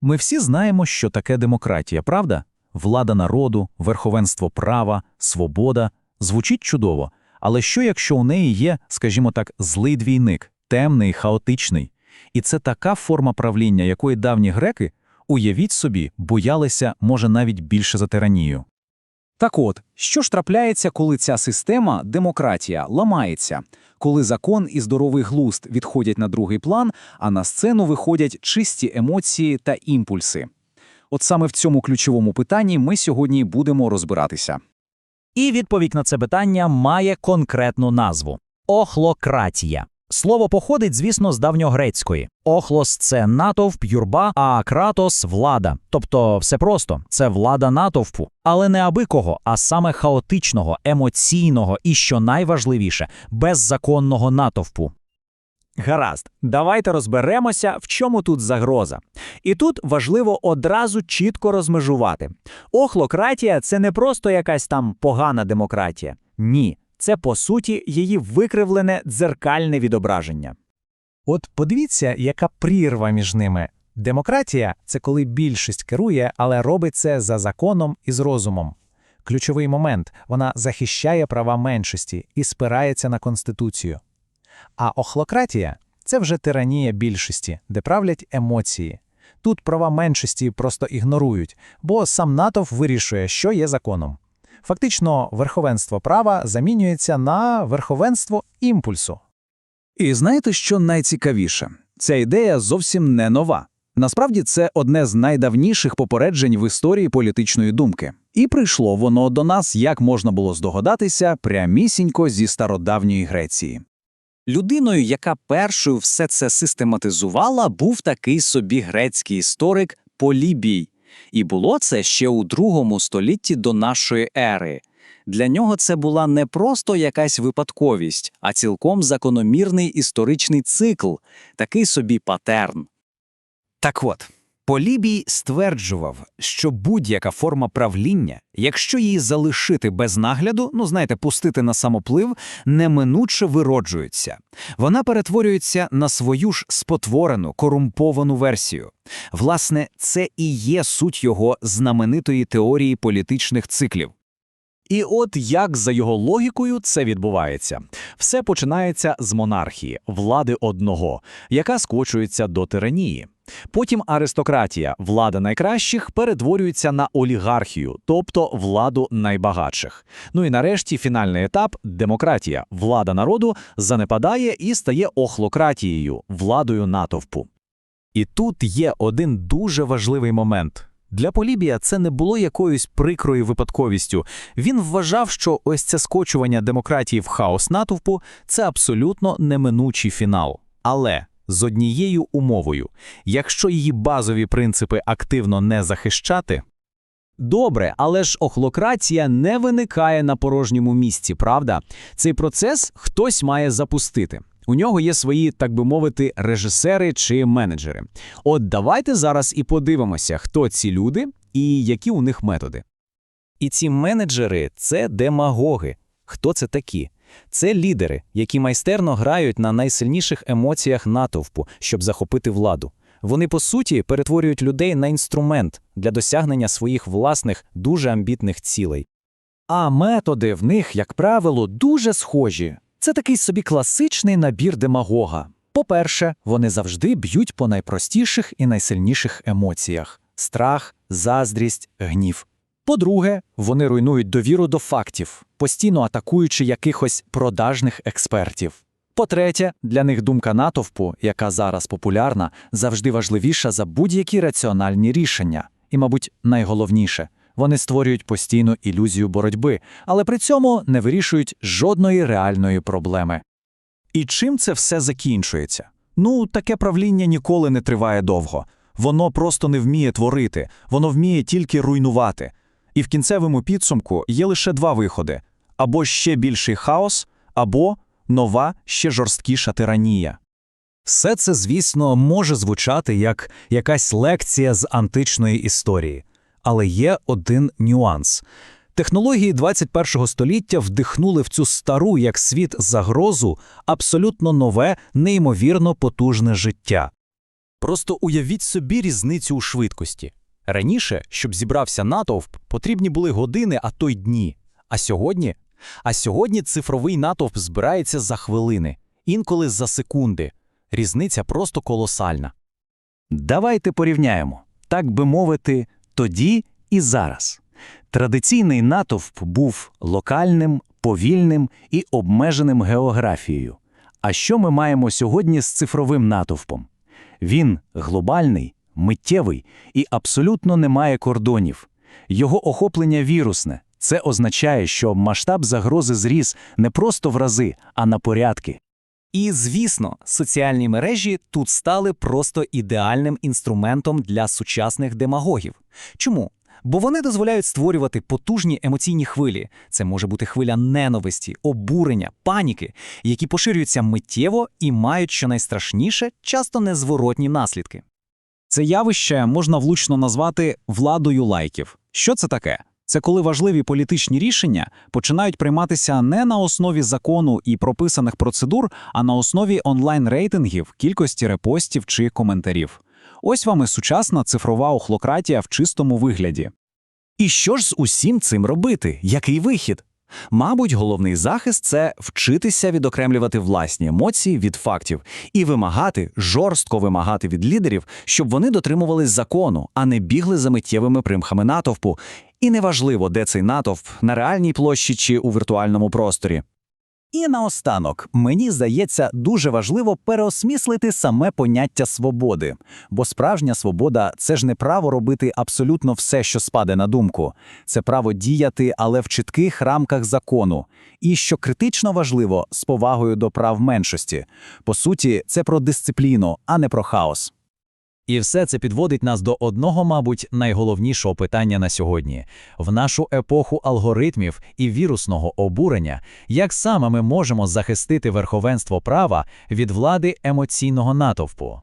Ми всі знаємо, що таке демократія, правда? Влада народу, верховенство права, свобода звучить чудово. Але що, якщо у неї є, скажімо так, злий двійник, темний, хаотичний? І це така форма правління, якої давні греки, уявіть собі, боялися, може, навіть більше за тиранію. Так от, що ж трапляється, коли ця система, демократія, ламається, коли закон і здоровий глузд відходять на другий план, а на сцену виходять чисті емоції та імпульси? От саме в цьому ключовому питанні ми сьогодні будемо розбиратися. І відповідь на це питання має конкретну назву охлократія. Слово походить, звісно, з давньогрецької. Охлос це натовп, юрба, а кратос влада. Тобто, все просто це влада натовпу, але не аби а саме хаотичного, емоційного і, що найважливіше, беззаконного натовпу. Гаразд, давайте розберемося, в чому тут загроза. І тут важливо одразу чітко розмежувати. Охлократія це не просто якась там погана демократія. Ні, це по суті її викривлене дзеркальне відображення. От подивіться, яка прірва між ними. Демократія це коли більшість керує, але робить це за законом і з розумом. Ключовий момент вона захищає права меншості і спирається на конституцію. А охлократія це вже тиранія більшості, де правлять емоції. Тут права меншості просто ігнорують, бо сам натовп вирішує, що є законом. Фактично, верховенство права замінюється на верховенство імпульсу. І знаєте, що найцікавіше? Ця ідея зовсім не нова. Насправді це одне з найдавніших попереджень в історії політичної думки. І прийшло воно до нас, як можна було здогадатися, прямісінько зі стародавньої Греції. Людиною, яка першою все це систематизувала, був такий собі грецький історик Полібій. І було це ще у другому столітті до нашої ери. Для нього це була не просто якась випадковість, а цілком закономірний історичний цикл, такий собі патерн. Так от, Полібій стверджував, що будь-яка форма правління, якщо її залишити без нагляду, ну знаєте, пустити на самоплив, неминуче вироджується. Вона перетворюється на свою ж спотворену, корумповану версію. Власне, це і є суть його знаменитої теорії політичних циклів. І от як за його логікою це відбувається. Все починається з монархії, влади одного, яка скочується до тиранії. Потім аристократія, влада найкращих, перетворюється на олігархію, тобто владу найбагатших. Ну і нарешті фінальний етап демократія, влада народу занепадає і стає охлократією, владою натовпу. І тут є один дуже важливий момент. Для Полібія це не було якоюсь прикрою випадковістю. Він вважав, що ось це скочування демократії в хаос натовпу це абсолютно неминучий фінал. Але з однією умовою: якщо її базові принципи активно не захищати, Добре, але ж охлократія не виникає на порожньому місці, правда? Цей процес хтось має запустити. У нього є свої, так би мовити, режисери чи менеджери. От давайте зараз і подивимося, хто ці люди і які у них методи. І ці менеджери це демагоги. Хто це такі? Це лідери, які майстерно грають на найсильніших емоціях натовпу, щоб захопити владу. Вони, по суті, перетворюють людей на інструмент для досягнення своїх власних дуже амбітних цілей. А методи в них, як правило, дуже схожі. Це такий собі класичний набір демагога. По-перше, вони завжди б'ють по найпростіших і найсильніших емоціях страх, заздрість, гнів. По-друге, вони руйнують довіру до фактів, постійно атакуючи якихось продажних експертів. По-третє, для них думка натовпу, яка зараз популярна, завжди важливіша за будь-які раціональні рішення. І, мабуть, найголовніше вони створюють постійну ілюзію боротьби, але при цьому не вирішують жодної реальної проблеми. І чим це все закінчується? Ну, таке правління ніколи не триває довго. Воно просто не вміє творити, воно вміє тільки руйнувати. І в кінцевому підсумку є лише два виходи: або ще більший хаос, або нова, ще жорсткіша тиранія. Все це, звісно, може звучати як якась лекція з античної історії. Але є один нюанс. Технології 21 століття вдихнули в цю стару як світ загрозу абсолютно нове, неймовірно потужне життя. Просто уявіть собі різницю у швидкості. Раніше, щоб зібрався натовп, потрібні були години, а то й дні. А сьогодні? А сьогодні цифровий натовп збирається за хвилини, інколи за секунди. Різниця просто колосальна. Давайте порівняємо, так би мовити, тоді і зараз. Традиційний натовп був локальним, повільним і обмеженим географією. А що ми маємо сьогодні з цифровим натовпом? Він глобальний, миттєвий і абсолютно не має кордонів. Його охоплення вірусне. Це означає, що масштаб загрози зріс не просто в рази, а на порядки. І, звісно, соціальні мережі тут стали просто ідеальним інструментом для сучасних демагогів. Чому? Бо вони дозволяють створювати потужні емоційні хвилі. Це може бути хвиля ненависті, обурення, паніки, які поширюються миттєво і мають щонайстрашніше, часто незворотні наслідки. Це явище можна влучно назвати владою лайків. Що це таке? Це коли важливі політичні рішення починають прийматися не на основі закону і прописаних процедур, а на основі онлайн-рейтингів, кількості репостів чи коментарів. Ось вам і сучасна цифрова охлократія в чистому вигляді. І що ж з усім цим робити? Який вихід? Мабуть, головний захист це вчитися відокремлювати власні емоції від фактів і вимагати, жорстко вимагати від лідерів, щоб вони дотримувались закону, а не бігли за миттєвими примхами натовпу. І неважливо, де цей натовп на реальній площі чи у віртуальному просторі. І наостанок, мені здається, дуже важливо переосмислити саме поняття свободи. Бо справжня свобода це ж не право робити абсолютно все, що спаде на думку. Це право діяти, але в чітких рамках закону. І що критично важливо, з повагою до прав меншості. По суті, це про дисципліну, а не про хаос. І все це підводить нас до одного, мабуть, найголовнішого питання на сьогодні. В нашу епоху алгоритмів і вірусного обурення, як саме ми можемо захистити верховенство права від влади емоційного натовпу?